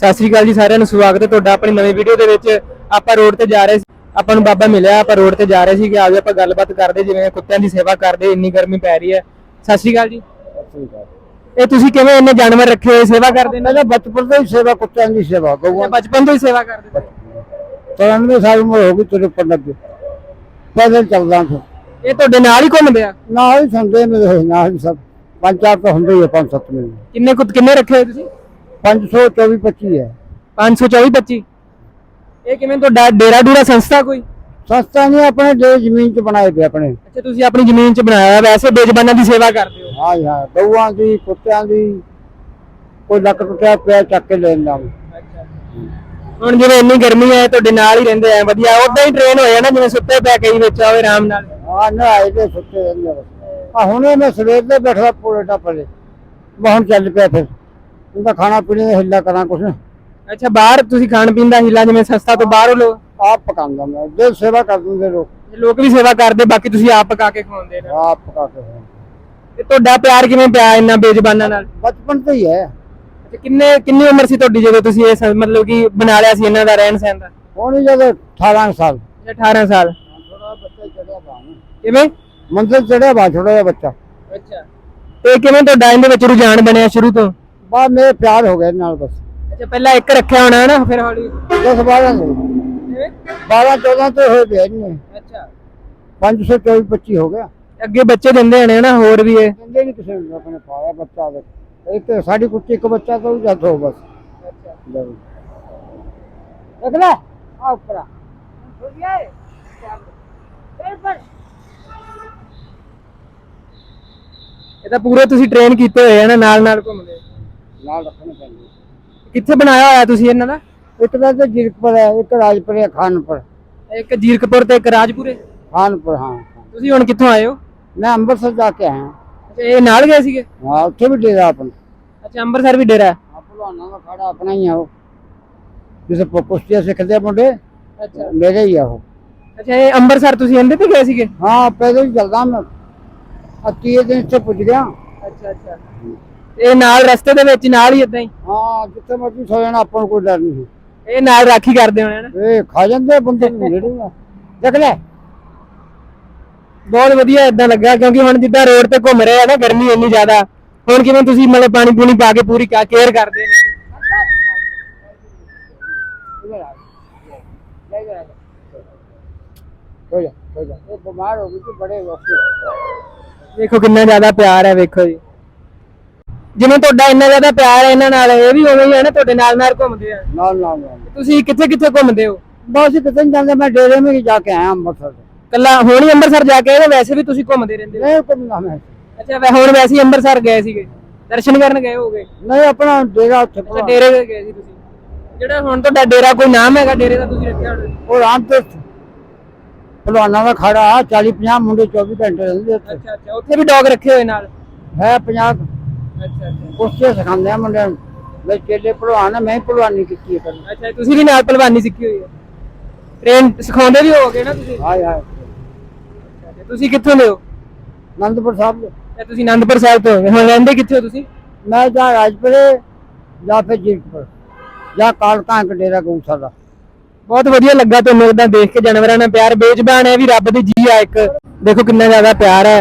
ਸਤਿ ਸ੍ਰੀ ਅਕਾਲ ਜੀ ਸਾਰਿਆਂ ਨੂੰ ਸਵਾਗਤ ਹੈ ਤੁਹਾਡਾ ਆਪਣੀ ਨਵੀਂ ਵੀਡੀਓ ਦੇ ਵਿੱਚ। ਆਪਾਂ ਰੋਡ ਤੇ ਜਾ ਰਹੇ ਸੀ ਆਪਾਂ ਨੂੰ ਬਾਬਾ ਮਿਲਿਆ ਆਪਾਂ ਰੋਡ ਤੇ ਜਾ ਰਹੇ ਸੀ ਕਿ ਆਜੋ ਆਪਾਂ ਗੱਲਬਾਤ ਕਰਦੇ ਜਿਵੇਂ ਕੁੱਤਿਆਂ ਦੀ ਸੇਵਾ ਕਰਦੇ ਇੰਨੀ ਗਰਮੀ ਪੈ ਰਹੀ ਹੈ। ਸਤਿ ਸ੍ਰੀ ਅਕਾਲ ਜੀ। ਇਹ ਤੁਸੀਂ ਕਿਵੇਂ ਇੰਨੇ ਜਾਨਵਰ ਰੱਖੇ ਹੋਏ ਸੇਵਾ ਕਰਦੇ ਨੇ? ਬਚਪਨ ਤੋਂ ਹੀ ਸੇਵਾ ਕੁੱਤਿਆਂ ਦੀ ਸੇਵਾ ਗਊਆਂ ਬਚਪਨ ਤੋਂ ਹੀ ਸੇਵਾ ਕਰਦੇ ਸੀ 93 ਸਾਲ ਉਮਰ ਹੋ ਗਈ ਤੇਰੇ ਉੱਪਰ ਲੱਗੇ। ਪੈਦਲ ਚੱਲਦਾ ਫਿਰ ਇਹ ਤੁਹਾਡੇ ਨਾਲ ਹੀ ਘੁੰਮਦੇ ਆ? ਨਾਲ ਹੀ ਸੰਦੇ ਨਾਲ ਹੀ ਸਭ। ਪੰਜ ਚਾਰ ਤਾਂ ਹੁੰਦੇ ਹੀ ਆ ਪੰਜ ਸੱਤ ਮਹੀਨੇ ਕਿੰਨੇ ਕੁੱਤ ਕਿੰਨੇ ਰੱਖੇ ਹੋਏ ਤੁਸੀਂ? 524 25 ਹੈ। 524 25 ਇਹ ਕਿਵੇਂ ਤੁਹਾਡਾ ਡੇਰਾ ਡੂਰਾ ਸੰਸਥਾ ਕੋਈ? ਸਸਤਾ ਨਹੀਂ ਆਪਣੇ ਦੇ ਜ਼ਮੀਨ 'ਚ ਬਣਾਏ ਪਏ ਆਪਣੇ। ਅੱਛਾ ਤੁਸੀਂ ਆਪਣੀ ਜ਼ਮੀਨ 'ਚ ਬਣਾਇਆ ਹੋਇਆ, ਵੈਸੇ ਬੇਜ਼ਬਾਨਾਂ ਦੀ ਸੇਵਾ ਕਰਦੇ ਹੋ। ਹਾਂ ਹਾਂ। ਗਊਆਂ ਦੀ ਕੁੱਤਿਆਂ ਦੀ ਕੋਈ ਲੱਕ ਟੁੱਟਿਆ ਪਿਆ ਚੱਕ ਕੇ ਲੈ ਜਾਂਦਾ ਹੁਣ ਜਿਵੇਂ ਇੰਨੀ ਗਰਮੀ ਹੈ ਤੁਹਾਡੇ ਨਾਲ ਹੀ ਰਹਿੰਦੇ ਆ ਵਧੀਆ। ਉਦਾਂ ਹੀ ਟ੍ਰੇਨ ਹੋਇਆ ਨਾ ਜਿਵੇਂ ਸੁੱਤੇ ਪੈ ਕਈ ਵਿੱਚ ਆਵੇ ਆਰਾਮ ਨਾਲ। ਹਾਂ ਨਹਾਏ ਤੇ ਸੁੱਤੇ ਰਹਿੰਦੇ ਬਸ। ਆ ਹੁਣੇ ਮੈਂ ਸਵੇਰ ਦੇ ਬੈਠਾ ਪੂਰੇ ਟੱਪਲੇ ਮੈਂ ਹੁਣ ਚੱਲ ਪਿਆ ਫਿਰ। ਉਹਦਾ ਖਾਣਾ ਪੀਣੇ ਦਾ ਹਿੱਲਾ ਕਰਾਂ ਕੁਛ। ਅੱਛਾ ਬਾਹਰ ਤੁਸੀਂ ਖਾਣ ਪੀਣ ਦਾ ਹੀਲਾ ਜਿਵੇਂ ਸਸਤਾ ਤੋਂ ਬਾਹਰੋਂ ਲੋ ਆਪ ਪਕਾਉਂਦਾ ਮੈਂ ਦੇ ਸੇਵਾ ਕਰ ਦਿੰਦੇ ਲੋਕ। ਲੋਕ ਵੀ ਸੇਵਾ ਕਰਦੇ ਬਾਕੀ ਤੁਸੀਂ ਆਪ ਪਕਾ ਕੇ ਖਵਾਉਂਦੇ ਨੇ। ਆਪ ਪਕਾ ਕੇ ਖਾਂਦੇ। ਤੇ ਤੁਹਾਡਾ ਪਿਆਰ ਕਿਵੇਂ ਪਿਆ ਇੰਨਾ ਬੇਜ਼ਬਾਨਾਂ ਨਾਲ? ਬਚਪਨ ਤੋਂ ਹੀ ਹੈ। ਅੱਛਾ ਕਿੰਨੇ ਕਿੰਨੀ ਉਮਰ ਸੀ ਤੁਹਾਡੀ ਜਦੋਂ ਤੁਸੀਂ ਇਹ ਸ- ਮਤਲਬ ਕਿ ਬਣਾ ਲਿਆ ਸੀ ਇਹਨਾਂ ਦਾ ਰਹਿਣ ਸਹਿਣ ਦਾ? ਹੁਣ ਹੀ ਜਦੋਂ 18 ਸਾਲ। ਅੱਛਾ, 18 ਸਾਲ। ਥੋੜਾ ਬੱਚਾ ਚੜਿਆ ਬਾਹਰ ਕਿਵੇਂ? ਮੰਜ਼ਿਲ ਚੜਿਆ ਬਾ ਜਿਹਾ ਬੱਚਾ। ਅੱਛਾ। ਤੇ ਕਿਵੇਂ ਤੁਹਾਡਾ ਇਹਦੇ ਵਿੱਚ ਰੁਝਾਨ ਬਣਿਆ ਸ਼ੁਰੂ ਤੋਂ? ਬਾਅਦ ਮੇਰੇ ਪਿਆਰ ਹੋ ਗਿਆ ਨਾਲ ਬਸ। ਅੱਛਾ ਪਹਿਲਾਂ ਇੱਕ ਰੱਖਿਆ ਹੋਣਾ ਨਾ ਫਿਰ ਹੌਲੀ। 10 12 ਦੇ 12 14 ਤੇ ਹੋਏ ਪਏ ਨੇ ਅੱਛਾ। 524 25 ਹੋ ਗਿਆ। ਅੱਗੇ ਬੱਚੇ ਦਿੰਦੇ ਹੋਣੇ ਨਾ ਹੋਰ ਵੀ ਇਹ? ਕਹਿੰਦੇ ਨਹੀਂ ਕਿਸੇ ਨੂੰ ਆਪਣੇ ਪਾਇਆ ਬੱਚਾ ਦੇ। ਇੱਕ ਸਾਡੀ ਕੁੱਤੀ ਇੱਕ ਬੱਚਾ ਤੋਂ ਜੱਦ ਹੋ ਬਸ। ਅੱਛਾ। ਦੇਖ ਲੈ ਆ ਉੱਪਰ ਆ। ਇਹ ਤਾਂ ਪੂਰੇ ਤੁਸੀਂ ਟ੍ਰੇਨ ਕੀਤੇ ਹੋਏ ਆ ਨਾ ਨਾਲ ਨਾਲ ਘੁੰਮਦੇ। ਨਾਲ ਰੱਖਣੇ ਪੈਂਦੇ ਕਿੱਥੇ ਬਣਾਇਆ ਹੋਇਆ ਤੁਸੀਂ ਇਹਨਾਂ ਦਾ? ਇੱਕ ਦਾ ਤਾਂ ਜਿਰਕਪੁਰ ਹੈ ਇੱਕ ਰਾਜਪੁਰ ਹੈ ਖਾਨਪੁਰ। ਇੱਕ ਜੀਰਕਪੁਰ ਤੇ ਇੱਕ ਰਾਜਪੁਰੇ? ਖਾਨਪੁਰ ਹਾਂ। ਤੁਸੀਂ ਹੁਣ ਕਿੱਥੋਂ ਆਏ ਹੋ? ਮੈਂ ਅੰਮ੍ਰਿਤਸਰ ਜਾ ਕੇ ਆਇਆ। ਅੱਛਾ ਇਹ ਨਾਲ ਗਏ ਸੀਗੇ? ਹਾਂ ਉੱਥੇ ਵੀ ਡੇਰਾ ਆਪਣਾ। ਅੱਛਾ ਅੰਮ੍ਰਿਤਸਰ ਵੀ ਡੇਰਾ ਹੈ। ਆ ਭਲਵਾਨਾਂ ਦਾ ਖਾੜਾ ਆਪਣਾ ਹੀ ਆ ਉਹ। ਜਿਸੇ ਕੁਸ਼ਤੀਆਂ ਸਿੱਖਦੇ ਮੁੰਡੇ ਅੱਛਾ। ਮੇਰੇ ਹੀ ਆ ਉਹ। ਅੱਛਾ ਇਹ ਅੰਮ੍ਰਿਤਸਰ ਤੁਸੀਂ ਇਹਦੇ ਤੇ ਗਏ ਸੀਗੇ? ਹਾਂ ਪੈਦਲ ਹੀ ਚੱਲਦਾ ਮੈਂ। ਅੱਤੀਏ ਦਿਨ ਇੱਥੇ ਪੁੱਜ ਗਿਆ। ਅੱਛਾ ਅੱਛਾ। ਇਹ ਨਾਲ ਰਸਤੇ ਦੇ ਵਿੱਚ ਨਾਲ ਹੀ ਇਦਾਂ ਹੀ। ਹਾਂ ਜਿੱਥੇ ਮਰਜ਼ੀ ਸੋ ਜਾਣਾ ਆਪਾਂ ਨੂੰ ਕੋਈ ਡਰ ਨਹੀਂ ਇਹ ਨਾਲ ਰਾਖੀ ਕਰਦੇ ਹੋਣੇ ਨਾ। ਇਹ ਖਾ ਜਾਂਦੇ ਆ ਬੰਦੇ ਨੂੰ ਨੇੜੇ ਆ। ਦੇਖ ਲੈ। ਬਹੁਤ ਵਧੀਆ ਇਦਾਂ ਲੱਗਾ ਕਿਉਂਕਿ ਹੁਣ ਜਿੱਦਾਂ ਰੋਡ ਤੇ ਘੁੰਮ ਰਹੇ ਆ ਨਾ ਗਰਮੀ ਇੰਨੀ ਜ਼ਿਆਦਾ। ਹੁਣ ਕਿਵੇਂ ਤੁਸੀਂ ਮਤਲਬ ਪਾਣੀ ਪੂਣੀ ਪਾ ਕੇ ਪੂਰੀ ਕੇਅਰ ਕਰਦੇ ਨੇ? ਹੋ ਜਾ ਹੋ ਜਾ ਇਹ ਬਿਮਾਰ ਹੋ ਗਈ ਤੇ ਬੜੇ ਵਕਤ ਵੇਖੋ ਕਿੰਨਾ ਜ਼ਿਆਦਾ ਪਿਆਰ ਹੈ ਵੇਖੋ ਜੀ। ਜਿਵੇਂ ਤੁਹਾਡਾ ਇੰਨਾ ਜ਼ਿਆਦਾ ਪਿਆਰ ਹੈ ਇਹਨਾਂ ਨਾਲ ਇਹ ਵੀ ਉਵੇਂ ਹੀ ਹੈ ਨਾ ਤੁਹਾਡੇ ਨਾਲ ਨਾਲ ਘੁੰਮਦੇ ਆ। ਨਾਲ ਨਾਲ ਨਾਲ। ਤੁਸੀਂ ਕਿੱਥੇ ਕਿੱਥੇ ਘੁੰਮਦੇ ਹੋ? ਬਸ ਕਿਤੇ ਨਹੀਂ ਜਾਂਦੇ ਮੈਂ ਡੇਰੇ ਵਿੱਚ ਜਾ ਕੇ ਆਇਆ ਅੰਮ੍ਰਿਤਸਰ। ਤੋਂ। ਕੱਲਾ ਹੁਣ ਹੀ ਅੰਮ੍ਰਿਤਸਰ ਜਾ ਕੇ ਆਏ ਜਾਂ ਵੈਸੇ ਵੀ ਤੁਸੀਂ ਘੁੰਮਦੇ ਰਹਿੰਦੇ ਹੋ? ਨਹੀਂ ਕੋਈ ਨਾ ਮੈਂ ਅੱਛਾ ਵੈ ਹੁਣ ਵੈਸੇ ਹੀ ਅੰਮ੍ਰਿਤਸਰ ਗਏ ਸੀਗੇ। ਦਰਸ਼ਨ ਕਰਨ ਗਏ ਹੋਗੇ? ਨਹੀਂ ਆਪਣਾ ਡੇਰਾ ਉੱਥੇ ਅੱਛਾ ਡੇਰੇ ਗਏ ਸੀ ਤੁਸੀਂ। ਜਿਹੜਾ ਹੁਣ ਤੁਹਾਡਾ ਡੇਰਾ ਕੋਈ ਨਾਮ ਹੈਗਾ ਡੇਰੇ ਦਾ ਤੁਸੀਂ ਰੱਖਿਆ ਹੋਣਾ? ਉਹ ਰਾਮ ਤੇ ਭਲਵਾਨਾਂ ਦਾ ਖਾੜਾ ਆ 40 50 ਮੁੰਡੇ 24 ਘੰਟੇ ਰਹਿੰਦੇ ਉੱਥੇ। ਅੱਛਾ ਅੱਛਾ ਉੱਥੇ ਵੀ ਡੌਗ ਰੱਖੇ ਹੋਏ ਨਾਲ? ਹੈ 50 ਅੱਛਾ ਸਿਖਾਉਂਦੇ ਆ ਮੁੰਡਿਆਂ ਨੂੰ ਮੈਂ ਚੇਲੇ ਭਲਵਾਨ ਆ ਮੈਂ ਹੀ ਭਲਵਾਨੀ ਕੀਤੀ ਹੈ ਪਹਿਲਾਂ। ਅੱਛਾ ਤੁਸੀਂ ਵੀ ਨਾਲ ਪਹਿਲਵਾਨੀ ਸਿੱਖੀ ਹੋਈ ਹੈ ਟ੍ਰੇਨ ਸਿਖਾਉਂਦੇ ਵੀ ਹੋਗੇ ਨਾ ਤੁਸੀਂ? ਹਾਏ ਹਾਏ। ਅੱਛਾ, ਤੁਸੀਂ ਕਿੱਥੋਂ ਦੇ ਹੋ? ਅਨੰਦਪੁਰ ਸਾਹਿਬ ਦੇ। ਅੱਛਾ, ਤੁਸੀਂ ਆਨੰਦਪੁਰ ਸਾਹਿਬ ਤੋਂ ਹੋ ਹੁਣ ਰਹਿੰਦੇ ਕਿੱਥੇ ਹੋ ਤੁਸੀਂ? ਮੈਂ ਜਾਂ ਰਾਜਪੁਰੇ ਜਾਂ ਫਿਰ ਜੀਰਕਪੁਰ ਜਾਂ ਕਾਲਕਾ ਇੱਕ ਡੇਰਾ ਗਊਸ਼ਾਲਾ ਦਾ। ਬਹੁਤ ਵਧੀਆ ਲੱਗਾ ਤੁਹਾਨੂੰ ਇਦਾਂ ਦੇਖ ਕੇ ਜਾਨਵਰਾਂ ਨਾਲ ਪਿਆਰ। ਬੇਜ਼ਬਾਨ ਹੈ ਵੀ ਰੱਬ ਦੀ ਜੀ ਆ ਇੱਕ। ਦੇਖੋ ਕਿੰਨਾ ਜ਼ਿਆਦਾ ਪਿਆਰ ਹੈ।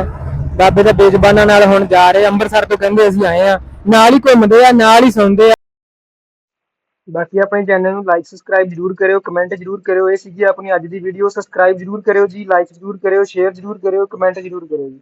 ਬਾਬੇ ਦਾ ਬੇਜ਼ਬਾਨਾਂ ਨਾਲ ਹੁਣ ਜਾ ਰਹੇ, ਅੰਮ੍ਰਿਤਸਰ ਤੋਂ ਕਹਿੰਦੇ ਅਸੀਂ ਆਏ ਆ ਨਾਲ ਹੀ ਘੁੰਮਦੇ ਆ, ਨਾਲ ਹੀ ਸੌਂਦੇ ਆ। ਬਾਕੀ ਆਪਣੇ ਚੈਨਲ ਨੂੰ ਲਾਈਕ ਸਬਸਕ੍ਰਾਈਬ ਜਰੂਰ ਕਰਿਓ ਕਮੈਂਟ ਜਰੂਰ ਕਰਿਓ। ਇਹ ਸੀਗੀ ਆਪਣੀ ਅੱਜ ਦੀ ਵੀਡੀਓ ਸਬਸਕ੍ਰਾਈਬ ਜਰੂਰ ਕਰਿਓ ਜੀ ਲਾਈਕ ਜਰੂਰ ਕਰਿਓ ਸ਼ੇਅਰ ਜਰੂਰ ਕਰਿਓ ਕਮੈਂਟ ਜਰੂਰ ਕਰਿਓ ਜੀ।